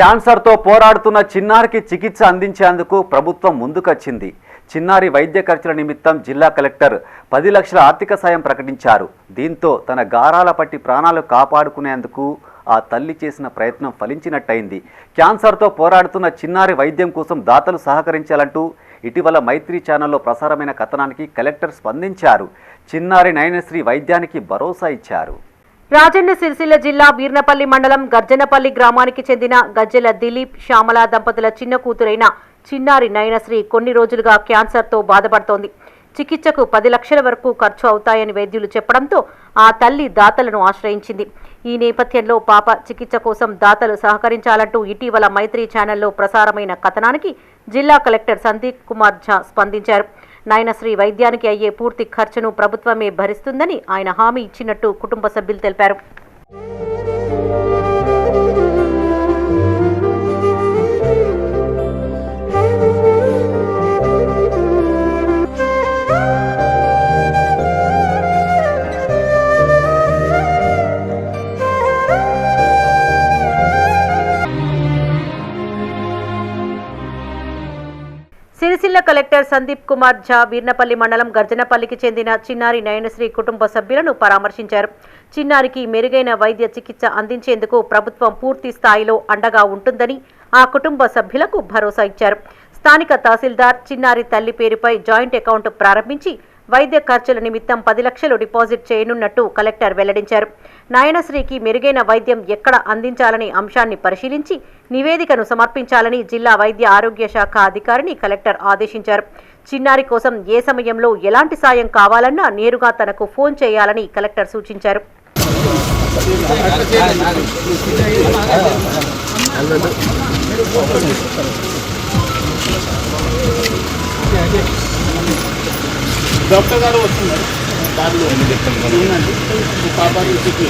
క్యాన్సర్తో పోరాడుతున్న చిన్నారికి చికిత్స అందించేందుకు ప్రభుత్వం ముందుకొచ్చింది. చిన్నారి వైద్య ఖర్చుల నిమిత్తం జిల్లా కలెక్టర్ పది లక్షల ఆర్థిక సాయం ప్రకటించారు. దీంతో తన గారాల పట్టి ప్రాణాలు కాపాడుకునేందుకు ఆ తల్లి చేసిన ప్రయత్నం ఫలించినట్టయింది. క్యాన్సర్తో పోరాడుతున్న చిన్నారి వైద్యం కోసం దాతలు సహకరించాలంటూ ఇటీవల మైత్రి ఛానల్లో ప్రసారమైన కథనానికి కలెక్టర్ స్పందించారు. చిన్నారి నయనశ్రీ వైద్యానికి భరోసా ఇచ్చారు. రాజన్న సిరిసిల్ల జిల్లా వీర్నపల్లి మండలం గర్జనపల్లి గ్రామానికి చెందిన గజ్జెల దిలీప్ శ్యామల దంపతుల చిన్న కూతురైన చిన్నారి నయనశ్రీ కొన్ని రోజులుగా క్యాన్సర్తో బాధపడుతోంది. చికిత్సకు పది లక్షల వరకు ఖర్చు అవుతాయని వైద్యులు చెప్పడంతో ఆ తల్లి దాతలను ఆశ్రయించింది. ఈ నేపథ్యంలో పాప చికిత్స కోసం దాతలు సహకరించాలంటూ ఇటీవల మైత్రి ఛానల్లో ప్రసారమైన కథనానికి జిల్లా కలెక్టర్ సందీప్ కుమార్ ఝా స్పందించారు. నయనశ్రీ వైద్యానికి అయ్యే పూర్తి ఖర్చును ప్రభుత్వమే భరిస్తుందని ఆయన హామీ ఇచ్చినట్టు కుటుంబ సభ్యులు తెలిపారు. కలెక్టర్ సందీప్ కుమార్ ఝా వీర్నపల్లి మండలం గర్జనపల్లికి చెందిన చిన్నారి నయనశ్రీ కుటుంబ సభ్యులను పరామర్శించారు. చిన్నారికి మెరుగైన వైద్య చికిత్స అందించేందుకు ప్రభుత్వం పూర్తి స్థాయిలో అండగా ఉంటుందని ఆ కుటుంబ సభ్యులకు భరోసా ఇచ్చారు. స్థానిక తహసీల్దార్ చిన్నారి తల్లి పేరుపై జాయింట్ అకౌంట్ ప్రారంభించి వైద్య ఖర్చుల నిమిత్తం పది లక్షలు డిపాజిట్ చేయనున్నట్టు కలెక్టర్ వెల్లడించారు. నాయనశ్రీకి మెరుగైన వైద్యం ఎక్కడ అందించాలనే అంశాన్ని పరిశీలించి నివేదికను సమర్పించాలని జిల్లా వైద్య ఆరోగ్య శాఖ అధికారిని కలెక్టర్ ఆదేశించారు. చిన్నారి కోసం ఏ సమయంలో ఎలాంటి సాయం కావాలన్నా నేరుగా తనకు ఫోన్ చేయాలని కలెక్టర్ సూచించారు. డాక్టర్ గారు వస్తున్నారు. దారిలో ఉందండి. మీ పాపాకి చెప్పి